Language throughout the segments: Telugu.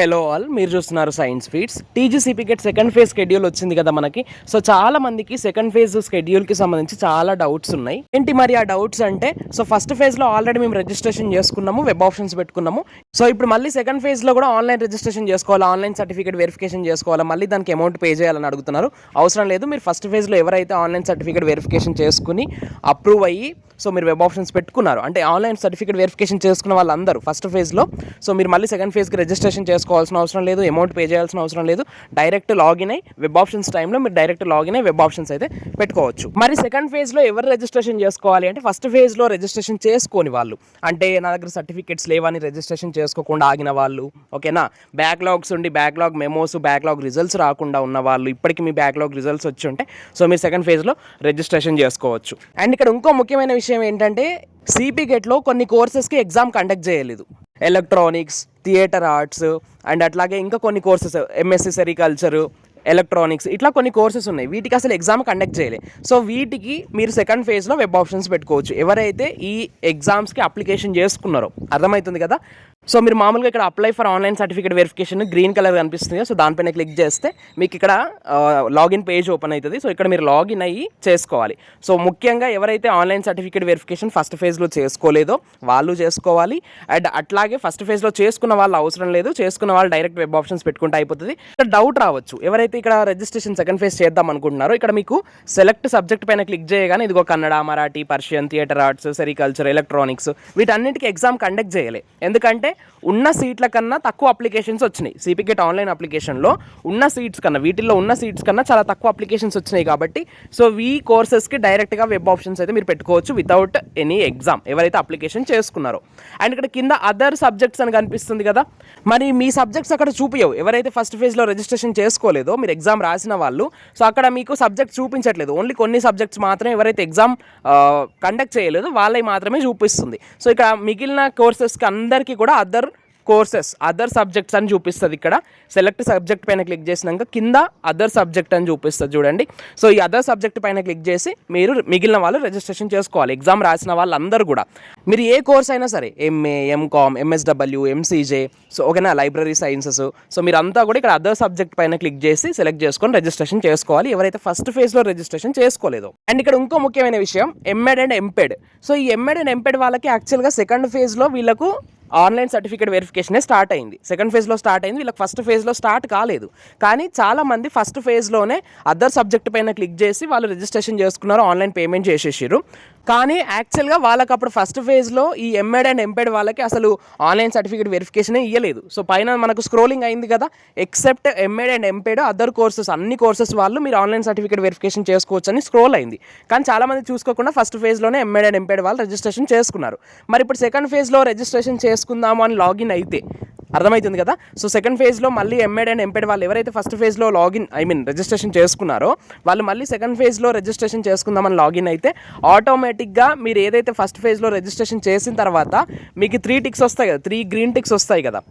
హలో ఆల్ మీరు చూస్తున్నారు సైన్స్ ఫీడ్స్ టీజీసీపీకెట్ సెకండ్ ఫేజ్ షెడ్యూల్ వచ్చింది కదా మనకి. సో చాలా మందికి సెకండ్ ఫేజ్ షెడ్యూల్కి సంబంధించి చాలా డౌట్స్ ఉన్నాయి. ఏంటి మరి ఆ డౌట్స్ అంటే సో ఫస్ట్ ఫేజ్లో ఆల్రెడీ మేము రిజిస్ట్రేషన్ చేసుకున్నాము వెబ్ ఆప్షన్స్ పెట్టుకున్నాము. సో ఇప్పుడు మళ్ళీ సెకండ్ ఫేజ్లో కూడా ఆన్లైన్ రిజిస్ట్రేషన్ చేసుకోవాలి ఆన్లైన్ సర్టిఫికేట్ వెరిఫికేషన్ చేసుకోవాలి మళ్ళీ దానికి అమౌంట్ పే చేయాలని అడుగుతున్నారు. అవసరం లేదు మీరు ఫస్ట్ ఫేజ్లో ఎవరైతే ఆన్లైన్ సర్టిఫికేట్ వెరిఫికేషన్ చేసుకుని అప్రూవ్ అయ్యి సో మీరు వెబ్ ఆప్షన్స్ పెట్టుకున్నారు. అంటే ఆన్లైన్ సర్టిఫికేట్ వెరిఫికేషన్ చేసుకున్న వాళ్ళందరూ ఫస్ట్ ఫేజ్లో సో మీరు మళ్ళీ సెకండ్ ఫేజ్కి రిజిస్ట్రేషన్ చేసుకోవాల్సిన అవసరం లేదు అమౌంట్ పే చేయాల్సిన అవసరం లేదు. డైరెక్ట్ లాగిన్ అయ్యి వెబ్ ఆప్షన్స్ టైంలో మీరు డైరెక్ట్ లాగిన్ అయ్యి వెబ్ ఆప్షన్స్ అయితే పెట్టుకోవచ్చు. మరి సెకండ్ ఫేజ్లో ఎవరు రిజిస్ట్రేషన్ చేసుకోవాలి అంటే ఫస్ట్ ఫేజ్లో రిజిస్ట్రేషన్ చేసుకోని వాళ్ళు. అంటే నా దగ్గర సర్టిఫికేట్స్ లేవని రిజిస్ట్రేషన్ చేసుకోకుండా ఆగిన వాళ్ళు ఓకేనా బ్యాక్లాగ్స్ ఉండి బ్యాక్లాగ్ మెమోస్ బ్యాక్లాగ్ రిజల్ట్స్ రాకుండా ఉన్న వాళ్ళు ఇప్పటికి మీ బ్యాక్లాగ్ రిజల్ట్స్ వచ్చి ఉంటే సో మీరు సెకండ్ ఫేజ్లో రిజిస్ట్రేషన్ చేసుకోవచ్చు. అండ్ ఇక్కడ ఇంకో ముఖ్యమైన విషయం ఏంటంటే సిపి గెట్లో కొన్ని కోర్సెస్కి ఎగ్జామ్ కండక్ట్ చేయలేదు. ఎలక్ట్రానిక్స్ థియేటర్ ఆర్ట్స్ అండ్ అట్లాగే ఇంకా కొన్ని కోర్సెస్ ఎంఎస్సి సెరికల్చరు ఎలక్ట్రానిక్స్ ఇట్లా కొన్ని కోర్సెస్ ఉన్నాయి. వీటికి అసలు ఎగ్జామ్ కండక్ట్ చేయలే. సో వీటికి మీరు సెకండ్ ఫేజ్లో వెబ్ ఆప్షన్స్ పెట్టుకోవచ్చు. ఎవరైతే ఈ ఎగ్జామ్స్కి అప్లికేషన్ చేసుకున్నారో అర్థమవుతుంది కదా? సో మీరు మామూలుగా ఇక్కడ apply for online certificate verification green colour కనిపిస్తుంది. సో దానిపైన క్లిక్ చేస్తే మీకు ఇక్కడ లాగిన్ పేజ్ ఓపెన్ అవుతుంది. సో ఇక్కడ మీరు లాగిన్ అయ్యి చేసుకోవాలి. సో ముఖ్యంగా ఎవరైతే ఆన్లైన్ సర్టిఫికేట్ వెరిఫికేషన్ ఫస్ట్ ఫేజ్లో చేసుకోలేదో వాళ్ళు చేసుకోవాలి. అండ్ అట్లాగే ఫస్ట్ ఫేజ్లో చేసుకున్న వాళ్ళు అవసరం లేదు. చేసుకున్న వాళ్ళు డైరెక్ట్ వెబ్ ఆప్షన్స్ పెట్టుకుంటే అయిపోతుంది. ఇక్కడ డౌట్ రావచ్చు. ఎవరైతే ఇక్కడ రిజిస్ట్రేషన్ సెకండ్ ఫేజ్ చేద్దాం అనుకుంటున్నారో ఇక్కడ మీకు సెలెక్ట్ సబ్జెక్ట్ పైన క్లిక్ చేయగానే ఇదిగో Kannada Marathi Persian theatre arts sericulture electronics వీటన్నిటికీ ఎగ్జామ్ కండక్ట్ చేయలే. ఎందుకంటే ఉన్న సీట్ల కన్నా తక్కువ అప్లికేషన్స్ వచ్చినాయి. సిపికెట్ ఆన్లైన్ అప్లికేషన్లో ఉన్న సీట్స్ కన్నా వీటిల్లో ఉన్న సీట్స్ కన్నా చాలా తక్కువ అప్లికేషన్స్ వచ్చినాయి కాబట్టి సో ఈ కోర్సెస్కి డైరెక్ట్గా వెబ్ ఆప్షన్స్ అయితే మీరు పెట్టుకోవచ్చు వితౌట్ ఎనీ ఎగ్జామ్ ఎవరైతే అప్లికేషన్ చేసుకున్నారో. అండ్ ఇక్కడ కింద అదర్ సబ్జెక్ట్స్ అని కనిపిస్తుంది కదా. మరి మీ సబ్జెక్ట్స్ అక్కడ చూపించవు ఎవరైతే ఫస్ట్ ఫేజ్లో రిజిస్ట్రేషన్ చేసుకోలేదో మీరు ఎగ్జామ్ రాసిన వాళ్ళు సో అక్కడ మీకు సబ్జెక్ట్ చూపించట్లేదు. ఓన్లీ కొన్ని సబ్జెక్ట్స్ మాత్రమే ఎవరైతే ఎగ్జామ్ కండక్ట్ చేయలేదో వాళ్ళవి మాత్రమే చూపిస్తుంది. సో ఇక్కడ మిగిలిన కోర్సెస్కి అందరికీ కూడా అదర్ కోర్సెస్ అదర్ సబ్జెక్ట్స్ అని చూపిస్తుంది ఇక్కడ. సెలెక్ట్ సబ్జెక్ట్ పైన క్లిక్ చేసినాక కింద అదర్ సబ్జెక్ట్ అని చూపిస్తుంది చూడండి. సో ఈ అదర్ సబ్జెక్ట్ పైన క్లిక్ చేసి మీరు మిగిలిన వాళ్ళు రిజిస్ట్రేషన్ చేసుకోవాలి. ఎగ్జామ్ రాసిన వాళ్ళందరూ కూడా. మీరు ఏ కోర్స్ అయినా సరే MA MCom MSW MCJ so ఓకేనా లైబ్రరీ సైన్సెస్. సో మీరు అంతా కూడా ఇక్కడ అదర్ సబ్జెక్ట్ పైన క్లిక్ చేసి సెలెక్ట్ చేసుకొని రిజిస్ట్రేషన్ చేసుకోవాలి. ఎవరైతే ఫస్ట్ ఫేజ్లో రిజిస్ట్రేషన్ చేసుకోలేదు. అండ్ ఇక్కడ ఇంకో ముఖ్యమైన విషయం ఎంఎడ్ అండ్ ఎంపెడ్ సో ఈ ఎంఎడ్ అండ్ ఎంపెడ్ వాళ్ళకి యాక్చువల్గా సెకండ్ ఫేజ్లో వీళ్ళకు ఆన్లైన్ సర్టిఫికేట్ నోటిఫికేషనే స్టార్ట్ అయింది. సెకండ్ ఫేజ్లో స్టార్ట్ అయింది. వీళ్ళకి ఫస్ట్ ఫేజ్లో స్టార్ట్ కాలేదు. కానీ చాలామంది ఫస్ట్ ఫేజ్లోనే అదర్ సబ్జెక్ట్ పైన క్లిక్ చేసి వాళ్ళు రిజిస్ట్రేషన్ చేసుకున్నారు ఆన్లైన్ పేమెంట్ చేసేసారు కానీ యాక్చువల్గా వాళ్ళకి అప్పుడు ఫస్ట్ ఫేజ్లో ఈ ఎంఎడ్ అండ్ ఎంపెడ్ వాళ్ళకి అసలు ఆన్లైన్ సర్టిఫికేట్ వెరిఫికేషనే ఇవ్వలేదు సో పైన మనకు స్క్రోలింగ్ అయింది కదా. Except MEd and MPEd other courses అన్ని కోర్సెస్ వాళ్ళు మీరు ఆన్లైన్ సర్టిఫికేట్ వెరిఫికేషన్ చేసుకోవచ్చు అని స్క్రోల్ అయింది. కానీ చాలామంది చూసుకోకుండా ఫస్ట్ ఫేజ్లోనే ఎంఎడ్ అండ్ ఎంపెడ్ వాళ్ళు రిజిస్ట్రేషన్ చేసుకున్నారు. మరి ఇప్పుడు సెకండ్ ఫేజ్లో రిజిస్ట్రేషన్ చేసుకుందాము అని లాగిన్ అయితే. అర్థమవుతుంది కదా? సో సెకండ్ ఫేజ్లో మళ్ళీ ఎంఎడ్ అండ్ ఎంపెడ్ వాళ్ళు ఎవరైతే ఫస్ట్ ఫేజ్లో లాగిన్ ఐ మీన్ రిజిస్ట్రేషన్ చేసుకున్నారో వాళ్ళు మళ్ళీ సెకండ్ ఫేజ్లో రిజిస్ట్రేషన్ చేసుకుందామని లాగిన్ అయితే ఆటోమేటిక్గా మీరు ఏదైతే ఫస్ట్ ఫేజ్లో రిజిస్ట్రేషన్ చేసిన తర్వాత మీకు త్రీ టిక్స్ వస్తాయి కదా? త్రీ గ్రీన్ టిక్స్ వస్తాయి కదా?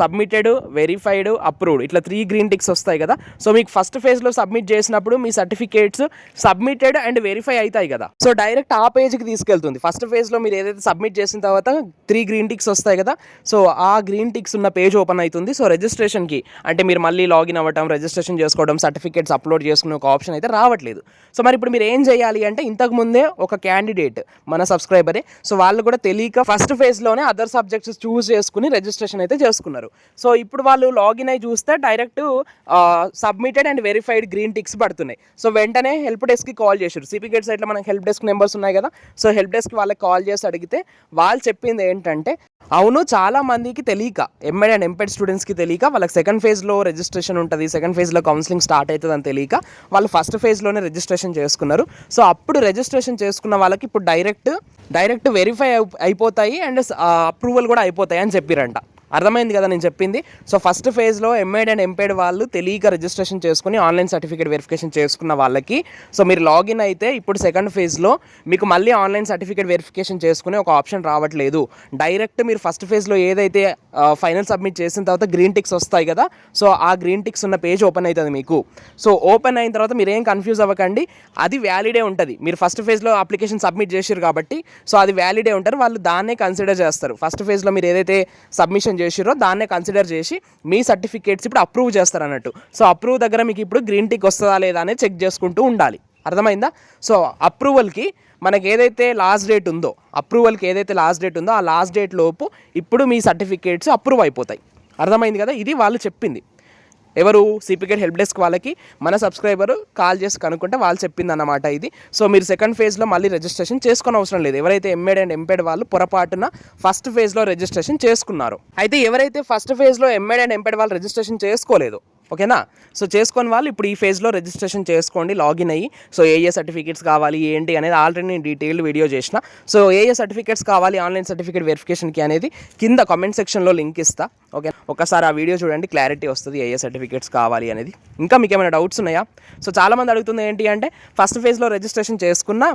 సబ్మిటెడ్ వెరిఫైడ్ అప్రూవ్డ్ ఇట్లా త్రీ గ్రీన్ టిక్స్ వస్తాయి కదా. సో మీకు ఫస్ట్ ఫేజ్లో సబ్మిట్ చేసినప్పుడు మీ సర్టిఫికేట్స్ సబ్మిటెడ్ అండ్ వెరిఫై అవుతాయి కదా. సో డైరెక్ట్ ఆ పేజ్కి తీసుకెళ్తుంది. ఫస్ట్ ఫేజ్లో మీరు ఏదైతే సబ్మిట్ చేసిన తర్వాత త్రీ గ్రీన్ టిక్స్ వస్తాయి కదా. సో ఆ గ్రీన్ టిక్స్ ఉన్న పేజ్ ఓపెన్ అవుతుంది. సో రిజిస్ట్రేషన్కి అంటే మీరు మళ్ళీ లాగిన్ అవ్వడం రిజిస్ట్రేషన్ చేసుకోవడం సర్టిఫికేట్స్ అప్లోడ్ చేసుకునే ఒక ఆప్షన్ అయితే రావట్లేదు. సో మరి ఇప్పుడు మీరు ఏం చేయాలి అంటే ఇంతకు ముందే ఒక క్యాండిడేట్ మన సబ్స్క్రైబరే సో వాళ్ళు కూడా తెలియక ఫస్ట్ ఫేజ్లోనే అదర్ సబ్జెక్ట్స్ చూస్ చేసుకుని రిజిస్ట్రేషన్ అయితే చేసుకున్నారు. సో ఇప్పుడు వాళ్ళు లాగిన్ అయి చూస్తే direct submitted and verified green ticks పడుతున్నాయి. సో వెంటనే హెల్ప్ డెస్క్కి కాల్ చేశారు. సిపికేట్ సైట్లో మనకి హెల్ప్ డెస్క్ నెంబర్స్ ఉన్నాయి కదా. సో హెల్ప్ డెస్క్ వాళ్ళకి కాల్ చేసి అడిగితే వాళ్ళు చెప్పింది ఏంటంటే అవును చాలా మందికి తెలియక ఎంఎడ్ అండ్ ఎంపెడ్ స్టూడెంట్స్కి తెలియక వాళ్ళకి సెకండ్ ఫేజ్లో రిజిస్ట్రేషన్ ఉంటుంది సెకండ్ ఫేజ్లో కౌన్సిలింగ్ స్టార్ట్ అవుతుంది అని తెలియక వాళ్ళు ఫస్ట్ ఫేజ్లోనే రిజిస్ట్రేషన్ చేసుకున్నారు. సో అప్పుడు రిజిస్ట్రేషన్ చేసుకున్న వాళ్ళకి ఇప్పుడు డైరెక్ట్ డైరెక్ట్ వెరిఫై అయిపోతాయి అండ్ అప్రూవల్ కూడా అయిపోతాయి అని చెప్పిరంట. అర్థమైంది కదా నేను చెప్పింది. సో ఫస్ట్ ఫేజ్లో ఎంఏడ్ అండ్ ఎంపేడ్ వాళ్ళు తెలియక రిజిస్ట్రేషన్ చేసుకుని ఆన్లైన్ సర్టిఫికేట్ వెరిఫికేషన్ చేసుకున్న వాళ్ళకి సో మీరు లాగిన్ అయితే ఇప్పుడు సెకండ్ ఫేజ్లో మీకు మళ్ళీ ఆన్లైన్ సర్టిఫికేట్ వెరిఫికేషన్ చేసుకునే ఒక ఆప్షన్ రావట్లేదు. డైరెక్ట్ మీరు ఫస్ట్ ఫేజ్లో ఏదైతే ఫైనల్ సబ్మిట్ చేసిన తర్వాత గ్రీన్ టిక్స్ వస్తాయి కదా సో ఆ గ్రీన్ టిక్స్ ఉన్న పేజ్ ఓపెన్ అవుతుంది మీకు. సో ఓపెన్ అయిన తర్వాత మీరు ఏం కన్ఫ్యూజ్ అవ్వకండి. అది వ్యాలిడే ఉంటుంది. మీరు ఫస్ట్ ఫేజ్లో అప్లికేషన్ సబ్మిట్ చేసారు కాబట్టి సో అది వ్యాలిడే ఉంటారు వాళ్ళు దాన్నే కన్సిడర్ చేస్తారు. ఫస్ట్ ఫేజ్లో మీరు ఏదైతే సబ్మిషన్ చేసిరో దాన్నే కన్సిడర్ చేసి మీ సర్టిఫికేట్స్ ఇప్పుడు అప్రూవ్ చేస్తారు అన్నట్టు సో అప్రూవ్ దగ్గర మీకు ఇప్పుడు గ్రీన్ టిక్ వస్తుందా లేదా అనేది చెక్ చేసుకుంటూ ఉండాలి. అర్థమైందా? సో అప్రూవల్కి మనకి ఏదైతే లాస్ట్ డేట్ ఉందో అప్రూవల్కి ఏదైతే లాస్ట్ డేట్ ఉందో ఆ లాస్ట్ డేట్ లోపు ఇప్పుడు మీ సర్టిఫికేట్స్ అప్రూవ్ అయిపోతాయి. అర్థమైంది కదా? ఇది వాళ్ళు చెప్పింది. ఎవరు సిపికెట్ హెల్ప్ డెస్క్ వాళ్ళకి మన సబ్స్క్రైబర్ కాల్ చేసి కనుక్కుంటే వాళ్ళు చెప్పింది అన్నమాట ఇది. సో మీరు సెకండ్ ఫేజ్లో మళ్ళీ రిజిస్ట్రేషన్ చేసుకొని అవసరం లేదు. ఎవరైతే ఎంఏడ్ అండ్ ఎంపేడ్ వాళ్ళు పొరపాటున ఫస్ట్ ఫేజ్లో రిజిస్ట్రేషన్ చేసుకున్నారు. అయితే ఎవరైతే ఫస్ట్ ఫేజ్లో ఎంఏడ్ అండ్ ఎంపేడ్ వాళ్ళు రిజిస్ట్రేషన్ చేసుకోలేదు ఓకేనా? సో చేసుకొని వాళ్ళు ఇప్పుడు ఈ ఫేజ్లో రిజిస్ట్రేషన్ చేసుకోండి లాగిన్ అయ్యి. సో ఏ ఏ సర్టిఫికేట్స్ కావాలి ఏంటి అనేది ఆల్రెడీ నేను డీటెయిల్ వీడియో చేసిన. సో ఏ ఏ సర్టిఫికేట్స్ కావాలి ఆన్లైన్ సర్టిఫికేట్ వెరిఫికేషన్కి అనేది కింద కామెంట్ సెక్షన్లో లింక్ ఇస్తా. ఓకే? ఒకసారి ఆ వీడియో చూడండి క్లారిటీ వస్తుంది ఏ ఏ సర్టిఫికేట్స్ కావాలి అనేది. ఇంకా మీకు ఏమైనా డౌట్స్ ఉన్నాయా? సో చాలామంది అడుగుతుంది ఏంటి అంటే ఫస్ట్ ఫేజ్లో రిజిస్ట్రేషన్ చేసుకున్నా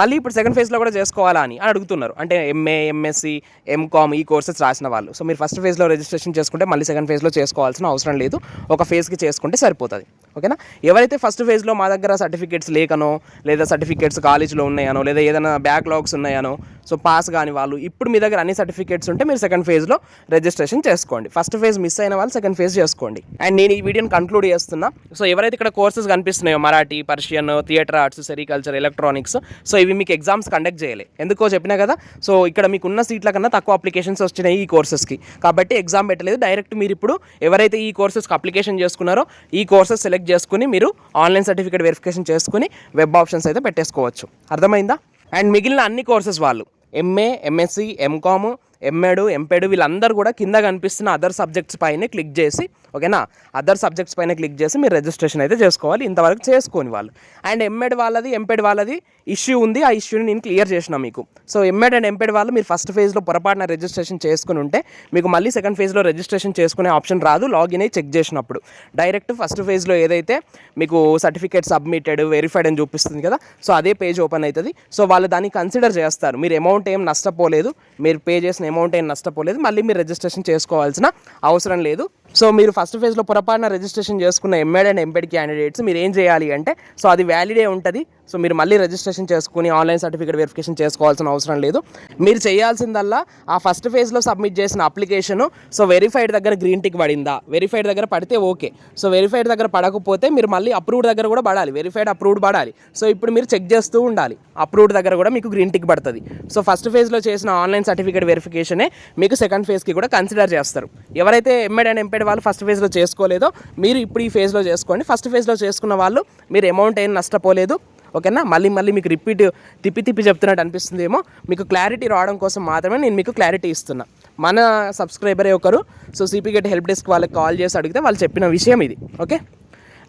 మళ్ళీ ఇప్పుడు సెకండ్ ఫేజ్లో కూడా చేసుకోవాలా అని అడుగుతున్నారు. అంటే ఎంఏ ఎంఎస్సి ఎంకామ్ ఈ కోర్సెస్ రాసిన వాళ్ళు. సో మీరు ఫస్ట్ ఫేజ్లో రిజిస్ట్రేషన్ చేసుకుంటే మళ్ళీ సెకండ్ ఫేజ్లో చేసుకోవాల్సిన అవసరం లేదు. ఒక ఫేజ్కి చేసుకుంటే సరిపోతుంది. ఓకేనా ఎవరైతే ఫస్ట్ ఫేజ్లో మా దగ్గర సర్టిఫికేట్స్ లేకనో లేదా సర్టిఫికేట్స్ కాలేజ్లో ఉన్నాయనో లేదా ఏదైనా బ్యాక్లాగ్స్ ఉన్నాయనో సో పాస్ కాని వాళ్ళు. ఇప్పుడు మీ దగ్గర అన్ని సర్టిఫికేట్స్ ఉంటే మీరు సెకండ్ ఫేజ్లో రిజిస్ట్రేషన్ చేసుకోండి. ఫస్ట్ ఫేజ్ మిస్ అయిన వాళ్ళు సెకండ్ ఫేజ్ చేసుకోండి. అండ్ నేను ఈ వీడియోని కంక్లూడ్ చేస్తున్నా. సో ఎవరైతే ఇక్కడ courses కనిపిస్తున్నాయో Marathi Persian theatre arts sericulture electronics so ఇవి మీకు ఎగ్జామ్స్ కండక్ట్ చేయలే. ఎందుకో చెప్పినా కదా సో ఇక్కడ మీకు ఉన్న సీట్ల కన్నా తక్కువ అప్లికేషన్స్ వచ్చినాయి ఈ కోర్సెస్కి. కాబట్టి ఎగ్జామ్ పెట్టలేదు. డైరెక్ట్ మీరు ఇప్పుడు ఎవరైతే ఈ కోర్సెస్కి అప్లికేషన్ చేసుకున్నారో ఈ కోర్సెస్ సెలెక్ట్ చేసుకుని మీరు ఆన్లైన్ సర్టిఫికేట్ వెరిఫికేషన్ చేసుకుని వెబ్ ఆప్షన్స్ అయితే పెట్టేసుకోవచ్చు. అర్థమైందా? అండ్ మిగిలిన అన్ని కోర్సెస్ వాళ్ళు. MA MSc MCom MEd MPEd వీళ్ళందరూ కూడా కింద కనిపిస్తున్న అదర్ సబ్జెక్ట్స్ పైన క్లిక్ చేసి ఓకేనా? అదర్ సబ్జెక్ట్స్ పైన క్లిక్ చేసి మీరు రిజిస్ట్రేషన్ అయితే చేసుకోవాలి. ఇంతవరకు చేసుకోని వాళ్ళు. అండ్ ఎంఎడ్ వాళ్ళది ఎంపెడ్ వాళ్ళది ఇష్యూ ఉంది. ఆ ఇష్యూని నేను క్లియర్ చేసిన మీకు. సో ఎంఎడ్ అండ్ ఎంపెడ్ వాళ్ళు మీరు ఫస్ట్ ఫేజ్లో పొరపాటున రిజిస్ట్రేషన్ చేసుకుని ఉంటే మీకు మళ్ళీ సెకండ్ ఫేజ్లో రిజిస్ట్రేషన్ చేసుకునే ఆప్షన్ రాదు. లాగిన్ అయ్యి చెక్ చేసినప్పుడు. డైరెక్ట్ ఫస్ట్ ఫేజ్లో ఏదైతే మీకు సర్టిఫికేట్ సబ్మిటెడ్ వెరిఫైడ్ అని చూపిస్తుంది కదా సో అదే పేజ్ ఓపెన్ అవుతుంది సో వాళ్ళు దాన్ని కన్సిడర్ చేస్తారు. మీరు అమౌంట్ ఏం నష్టపోలేదు. మీరు పే చేసిన అమౌంట్ ఏం నష్టపోలేదు. మళ్ళీ మీరు రిజిస్ట్రేషన్ చేసుకోవాల్సిన అవసరం లేదు. సో మీరు ఫస్ట్ ఫేజ్లో పొరపాటున రిజిస్ట్రేషన్ చేసుకున్న ఎంఎడ్ అండ్ ఎంపెడ్ క్యాండిడేట్స్ మీరు ఏం చేయాలి అంటే సో అది వ్యాలిడే ఉంటుంది సో మీరు మళ్ళీ రిజిస్ట్రేషన్ చేసుకుని ఆన్లైన్ సర్టిఫికేట్ వెరిఫికేషన్ చేసుకోవాల్సిన అవసరం లేదు. మీరు చేయాల్సిందల్లా ఆ ఫస్ట్ ఫేజ్లో సబ్మిట్ చేసిన అప్లికేషను సో వెరిఫైడ్ దగ్గర గ్రీన్ టిక్ పడిందా? వెరిఫైడ్ దగ్గర పడితే ఓకే సో వెరిఫైడ్ దగ్గర పడకపోతే మీరు మళ్ళీ అప్రూవ్డ్ దగ్గర కూడా పడాలి. వెరిఫైడ్ అప్రూవ్డ్ పడాలి. సో ఇప్పుడు మీరు చెక్ చేస్తూ ఉండాలి. అప్రూవ్డ్ దగ్గర కూడా మీకు గ్రీన్ టిక్ పడుతుంది. సో ఫస్ట్ ఫేజ్లో చేసిన ఆన్లైన్ సర్టిఫికేట్ వెరిఫికేషనే మీకు సెకండ్ ఫేజ్కి కూడా కన్సిడర్ చేస్తారు. ఎవరైతే ఎంఎడ్ అండ్ ఎంపెడ్ వాళ్ళు ఫస్ట్ ఫేజ్లో చేసుకోలేదో మీరు ఇప్పుడు ఈ ఫేజ్లో చేసుకోండి. ఫస్ట్ ఫేజ్లో చేసుకున్న వాళ్ళు మీరు అమౌంట్ ఏం నష్టపోలేదు. ఓకేనా? మళ్ళీ మళ్ళీ మీకు రిపీట్ తిప్పి తిప్పి చెప్తున్నట్టు అనిపిస్తుందేమో. మీకు క్లారిటీ రావడం కోసం మాత్రమే నేను మీకు క్లారిటీ ఇస్తున్నా. మన సబ్స్క్రైబరే ఒకరు సో సిపిగెట్ హెల్ప్ డెస్క్ వాళ్ళకి కాల్ చేసి అడిగితే వాళ్ళు చెప్పిన విషయం ఇది. ఓకే?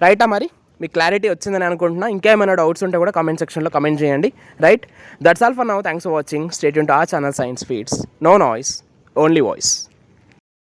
రైటా మరి? మీకు క్లారిటీ వచ్చిందని అనుకుంటున్నా. ఇంకేమైనా డౌట్స్ ఉంటే కూడా కామెంట్ సెక్షన్లో కమెంట్ చేయండి. Right? That's all for now thanks for watching state to a channel science feeds no noise only voice